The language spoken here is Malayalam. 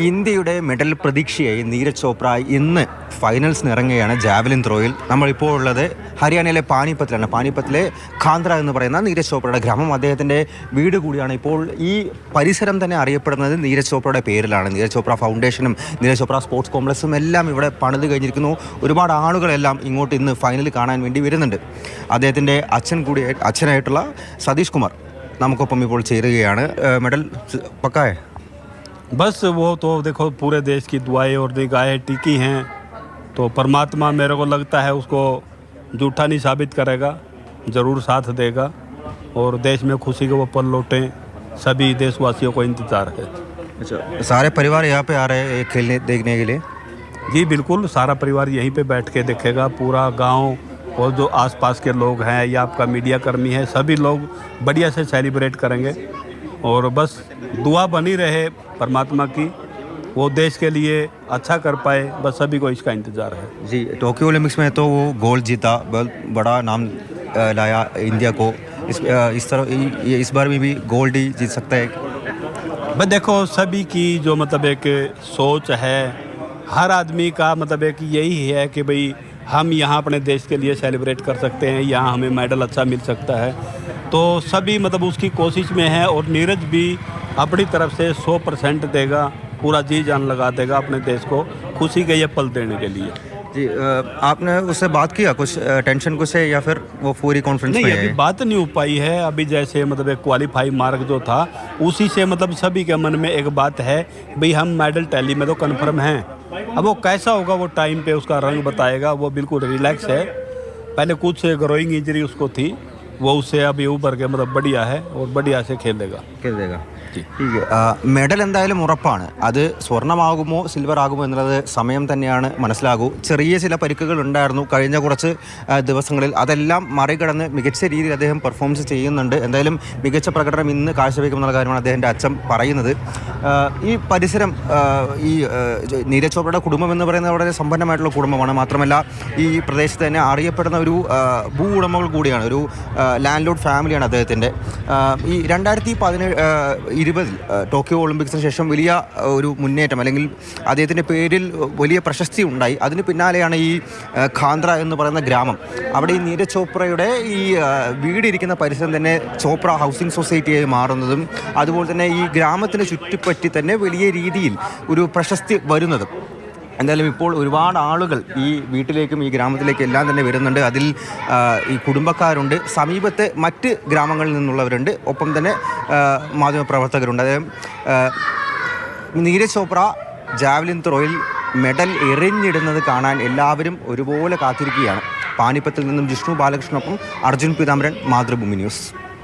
ഇന്ത്യയുടെ മെഡൽ പ്രതീക്ഷയായി നീരജ് ചോപ്ര ഇന്ന് ഫൈനൽസിന് ഇറങ്ങുകയാണ് ജാവലിൻ ത്രോയിൽ. നമ്മളിപ്പോൾ ഉള്ളത് ഹരിയാനയിലെ പാനിപ്പത്തിലാണ് പാനിപ്പത്തിലെ ഖാന്ദ്ര എന്ന് പറയുന്ന നീരജ് ചോപ്രയുടെ ഗ്രാമം. അദ്ദേഹത്തിന്റെ വീട് കൂടിയാണ് ഇപ്പോൾ ഈ പരിസരം തന്നെ അറിയപ്പെടുന്നത് നീരജ് ചോപ്രയുടെ പേരിലാണ്. നീരജ് ചോപ്ര ഫൗണ്ടേഷനും നീരജ് ചോപ്ര സ്പോർട്സ് കോംപ്ലക്സും എല്ലാം ഇവിടെ പണിത് കഴിഞ്ഞിരിക്കുന്നു. ഒരുപാട് ആളുകളെല്ലാം ഇങ്ങോട്ട് ഇന്ന് ഫൈനൽ കാണാൻ വേണ്ടി വരുന്നുണ്ട്. അദ്ദേഹത്തിന്റെ അച്ഛൻ കൂടി അച്ഛനായിട്ടുള്ള സതീഷ് കുമാർ നമുക്കൊപ്പം ഇപ്പോൾ ചേരുകയാണ്. മെഡൽ പക്കായ? बस वो तो देखो पूरे देश की दुआएँ और निगाहें टिकी हैं। तो परमात्मा मेरे को लगता है उसको झूठा नहीं साबित करेगा ज़रूर साथ देगा और देश में खुशी के वो पल लौटें सभी देशवासियों को इंतज़ार है। अच्छा सारे परिवार यहाँ पे आ रहे हैं खेलने देखने के लिए? जी बिल्कुल सारा परिवार यहीं पे बैठ के देखेगा पूरा गाँव और जो आसपास के लोग हैं या आपका मीडिया कर्मी है सभी लोग बढ़िया से सेलिब्रेट करेंगे। और बस दुआ बनी रहे परमात्मा की वो देश के लिए अच्छा कर पाए बस सभी को इसका इंतज़ार है। जी टोक्यो ओलंपिक्स में तो वो गोल्ड जीता बहुत बड़ा नाम लाया इंडिया को। इस इस तरह ये इस बार में भी गोल्ड ही जीत सकता है। बस देखो सभी की जो मतलब एक सोच है हर आदमी का मतलब एक यही है कि भाई हम यहाँ अपने देश के लिए सेलिब्रेट कर सकते हैं यहाँ हमें मेडल अच्छा मिल सकता है। तो सभी मतलब उसकी कोशिश में है और नीरज भी अपनी तरफ़ से 100 परसेंट देगा पूरा जी जान लगा देगा अपने देश को खुशी के ये पल देने के लिए। जी आपने उससे बात किया कुछ टेंशन कुछ है या फिर वो पूरी कॉन्फ्रेंस नहीं अभी बात नहीं हो पाई है। अभी जैसे मतलब एक क्वालिफाई मार्क जो था उसी से मतलब सभी के मन में एक बात है भाई हम मेडल टैली में तो कन्फर्म हैं। अब वो कैसा होगा वो टाइम पे उसका रंग बताएगा वो बिल्कुल रिलैक्स है। पहले कुछ ग्रोइंग इंजरी उसको थी। वो उससे अभी ऊपर के मतलब बढ़िया है और बढ़िया से खेलेगा। खेल देगा മെഡൽ എന്തായാലും ഉറപ്പാണ്. അത് സ്വർണമാകുമോ സിൽവർ ആകുമോ എന്നുള്ളത് സമയം തന്നെയാണ് മനസ്സിലാകൂ. ചെറിയ ചില പരിക്കുകൾ ഉണ്ടായിരുന്നു കഴിഞ്ഞ കുറച്ച് ദിവസങ്ങളിൽ. അതെല്ലാം മറികടന്ന് മികച്ച രീതിയിൽ അദ്ദേഹം പെർഫോമൻസ് ചെയ്യുന്നുണ്ട്. എന്തായാലും മികച്ച പ്രകടനം ഇന്ന് കാഴ്ചവെക്കുമെന്നുള്ള കാര്യമാണ് അദ്ദേഹത്തിന്റെ അച്ഛൻ പറയുന്നത്. ഈ പരിസരം ഈ നീരജ് ചോപ്രയുടെ കുടുംബം എന്ന് പറയുന്നത് വളരെ സമ്പന്നമായിട്ടുള്ള കുടുംബമാണ്. മാത്രമല്ല ഈ പ്രദേശത്ത് തന്നെ അറിയപ്പെടുന്ന ഒരു ഭൂ ഉടമകൾ കൂടിയാണ്. ഒരു ലാൻഡ് ലോഡ് ഫാമിലിയാണ് അദ്ദേഹത്തിന്റെ ഈ രണ്ടായിരത്തി പതിനേഴ് ഇരുപതിൽ ടോക്കിയോ ഒളിമ്പിക്സിന് ശേഷം വലിയ ഒരു മുന്നേറ്റം അല്ലെങ്കിൽ അദ്ദേഹത്തിന്റെ പേരിൽ വലിയ പ്രശസ്തി ഉണ്ടായി. അതിന് പിന്നാലെയാണ് ഈ ഖാന്ദ്ര എന്ന് പറയുന്ന ഗ്രാമം. അവിടെ ഈ നീരജ് ചോപ്രയുടെ ഈ വീടിരിക്കുന്ന പരിസരം തന്നെ ചോപ്ര ഹൗസിംഗ് സൊസൈറ്റിയായി മാറുന്നതും അതുപോലെ തന്നെ ഈ ഗ്രാമത്തിന് ചുറ്റിപ്പറ്റി തന്നെ വലിയ രീതിയിൽ ഒരു പ്രശസ്തി വരുന്നതും. എന്തായാലും ഇപ്പോൾ ഒരുപാട് ആളുകൾ ഈ വീട്ടിലേക്കും ഈ ഗ്രാമത്തിലേക്കും എല്ലാം തന്നെ വരുന്നുണ്ട്. അതിൽ ഈ കുടുംബക്കാരുണ്ട്. സമീപത്തെ മറ്റ് ഗ്രാമങ്ങളിൽ നിന്നുള്ളവരുണ്ട്. ഒപ്പം തന്നെ മാധ്യമപ്രവർത്തകരുണ്ട്. അതായത് നീരജ് ചോപ്ര ജാവലിൻ ത്രോയിൽ മെഡൽ എറിഞ്ഞിടുന്നത് കാണാൻ എല്ലാവരും ഒരുപോലെ കാത്തിരിക്കുകയാണ്. പാനിപ്പത്തിൽ നിന്നും ജിഷ്ണു ബാലകൃഷ്ണനൊപ്പം അർജുൻ പീതാംബരൻ മാതൃഭൂമി ന്യൂസ്.